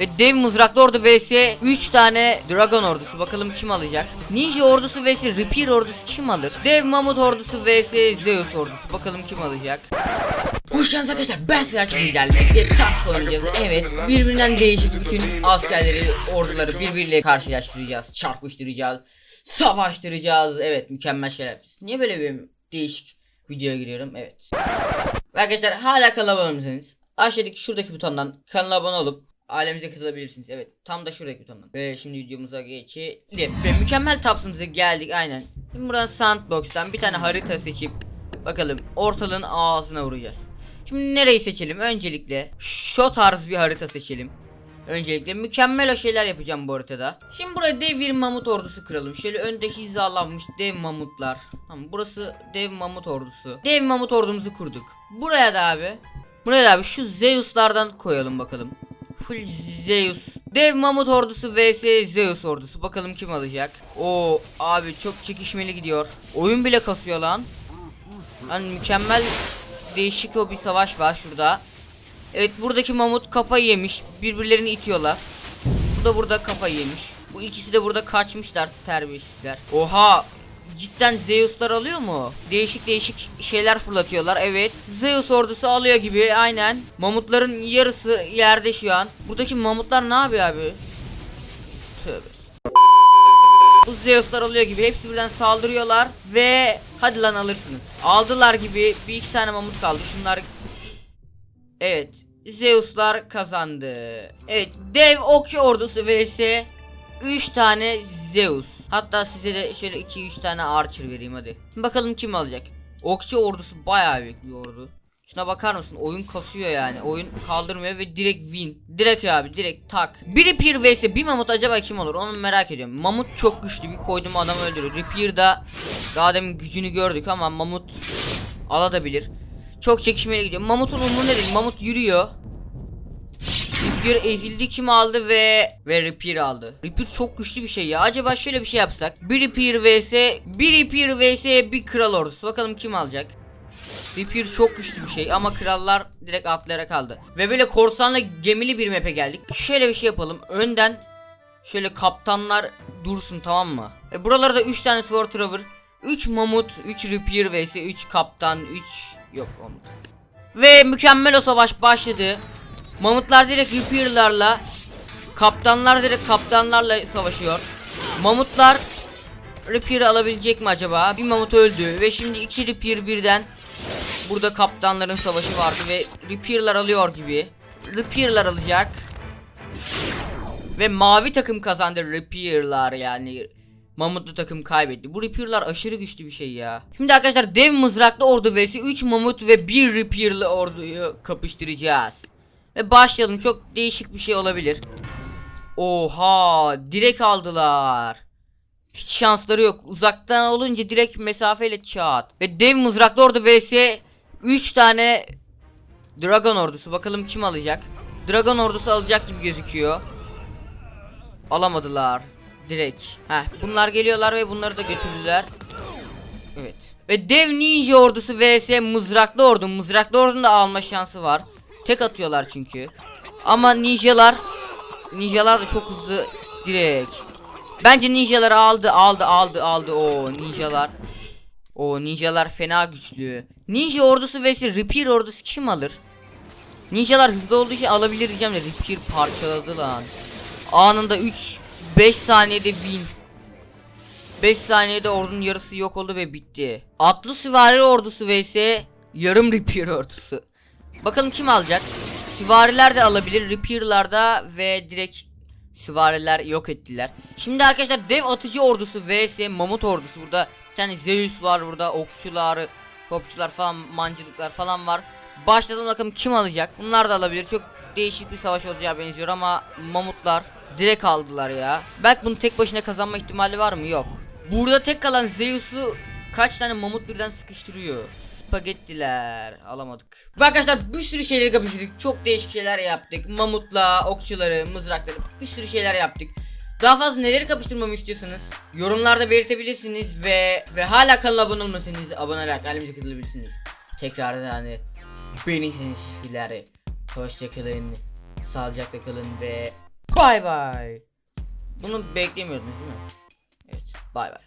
Ve dev mızraklı ordu vs. 3 tane dragon ordusu. Bakalım kim alacak? Ninja ordusu vs. Reaper ordusu kim alır? Dev mamut ordusu vs. Zeus ordusu. Bakalım kim alacak? Hoş geldiniz arkadaşlar ben Selçuk Bilge'yle birlikte Taps oynayacağız. Evet birbirinden değişik bütün askerleri orduları birbiriyle karşılaştıracağız Çarpıştıracağız Savaştıracağız. Evet mükemmel şeyler. Niye böyle bir değişik videoya giriyorum? Evet. Ve arkadaşlar hala kanala abone olmasanız Aşağıdaki şuradaki butondan kanala abone olup ailemize katılabilirsiniz. Evet tam da şuradaki butondan. Ve şimdi videomuza geçelim. Ve mükemmel tapsımıza geldik aynen. Şimdi buradan sandbox'tan bir tane harita seçip bakalım ortalığın ağzına vuracağız. Şimdi nereyi seçelim? Öncelikle şu tarz bir harita seçelim. Öncelikle mükemmel o şeyler yapacağım bu haritada. Şimdi buraya dev bir mamut ordusu kuralım. Şöyle önde hizalanmış dev mamutlar. Tamam burası dev mamut ordusu. Dev mamut ordumuzu kurduk. Buraya da abi. Buraya da abi şu Zeus'lardan koyalım bakalım. Full Zeus. Dev mamut ordusu vs Zeus ordusu. Bakalım kim alacak. Oo abi çok çekişmeli gidiyor. Oyun bile kasıyor lan. Hani mükemmel değişik o bir savaş var şurada. Evet buradaki mamut kafayı yemiş. Birbirlerini itiyorlar. Bu da burada kafayı yemiş. Bu ikisi de burada kaçmışlar terbiyesizler. Oha cidden Zeus'lar alıyor mu? Değişik değişik şeyler fırlatıyorlar. Evet. Zeus ordusu alıyor gibi aynen. Mamutların yarısı yerde şu an. Buradaki mamutlar ne yapıyor abi? Tövbe. Bu Zeus'lar alıyor gibi hepsi birden saldırıyorlar ve hadi lan alırsınız. Aldılar gibi bir iki tane mamut kaldı. Şunlar Evet. Zeus'lar kazandı. Evet. Dev okçu ordusu vs 3 tane Zeus. Hatta size de şöyle 2-3 tane Archer vereyim hadi. Bakalım kim alacak. Okçu ordusu bayağı büyük bir ordu. Şuna bakar mısın? Oyun kasıyor yani. Oyun kaldırmıyor ve direkt win. Direkt abi direkt tak. Bir Reaper vs bir Mamut acaba kim olur? Onu merak ediyorum. Mamut çok güçlü. Bir koydum adamı öldürüyor. Reaper da daha demin gücünü gördük ama Mamut alabilir. Çok çekişmeli gidiyor. Mamut'un umurunda değil. Mamut yürüyor. Reaper ezildi kim aldı ve ve Reaper aldı. Reaper çok güçlü bir şey ya. Acaba şöyle bir şey yapsak. Bir Reaper vs bir Reaper vs bir kral ordusu. Bakalım kim alacak. Reaper çok güçlü bir şey ama krallar direkt atlayarak kaldı. Ve böyle korsanla gemili bir map'e geldik. Şöyle bir şey yapalım. Önden şöyle kaptanlar dursun tamam mı? E buralarda 3 tane Sword Trover, 3 Mamut, 3 Reaper vs 3 kaptan, 3 yok Mamut. Ve mükemmel o savaş başladı. Mamutlar direkt Reaper'larla Kaptanlar direkt kaptanlarla savaşıyor. Mamutlar Reaper'ı alabilecek mi acaba? Bir mamut öldü ve şimdi iki Reaper birden Burada kaptanların savaşı vardı ve Reaper'lar alıyor gibi. Reaper'lar alacak. Ve mavi takım kazandı Reaper'lar yani. Mamutlu takım kaybetti. Bu Reaper'lar aşırı güçlü bir şey ya. Şimdi arkadaşlar dev mızraklı ordu vs 3 mamut ve 1 Reaper'lı orduyu kapıştıracağız. Ve başlayalım. Çok değişik bir şey olabilir. Oha, direkt aldılar. Hiç şansları yok. Uzaktan olunca direkt mesafeyle çat. Ve dev mızraklı ordu vs 3 tane Dragon ordusu. Bakalım kim alacak? Dragon ordusu alacak gibi gözüküyor. Alamadılar. Direkt. Heh, bunlar geliyorlar ve bunları da götürdüler. Evet. Ve dev ninja ordusu vs mızraklı ordu. Mızraklı ordunun da alma şansı var. Tek atıyorlar çünkü. Ama ninjalar ninjalar da çok hızlı direkt. Bence ninjalar aldı aldı aldı aldı o ninjalar. O ninjalar fena güçlü. Ninja ordusu vs Reaper ordusu kim alır? Ninjalar hızlı olduğu için alabilir diyeceğim de Reaper parçaladı lan. Anında 3 5 saniyede win. 5 saniyede ordunun yarısı yok oldu ve bitti. Atlı süvari ordusu vs yarım Reaper ordusu. Bakalım kim alacak? Süvariler de alabilir. Reaper'lar da ve direkt süvariler yok ettiler. Şimdi arkadaşlar dev atıcı ordusu vs mamut ordusu burada. Tane Zeus var burada. Okçular, topçular falan, mancılıklar falan var. Başladım bakalım kim alacak? Bunlar da alabilir. Çok değişik bir savaş olacağı benziyor ama mamutlar direkt aldılar ya. Belki bunu tek başına kazanma ihtimali var mı? Yok. Burada tek kalan Zeus'u kaç tane mamut birden sıkıştırıyor. Spagettiler alamadık. Ve arkadaşlar bir sürü şeyleri kapıştırdık. Çok değişik şeyler yaptık. Mamutla, okçuları, mızrakları bir sürü şeyler yaptık. Daha fazla neleri kapıştırmamı istiyorsanız yorumlarda belirtebilirsiniz ve ve hala kanala abone olmasanız abone olarak ailemize katılabilirsiniz. Tekrar yani beğenirsiniz şeyleri. Hoşçakalın. Sağlıcakla kalın ve Bay bay. Bunu beklemiyordunuz değil mi? Evet. Bay bay.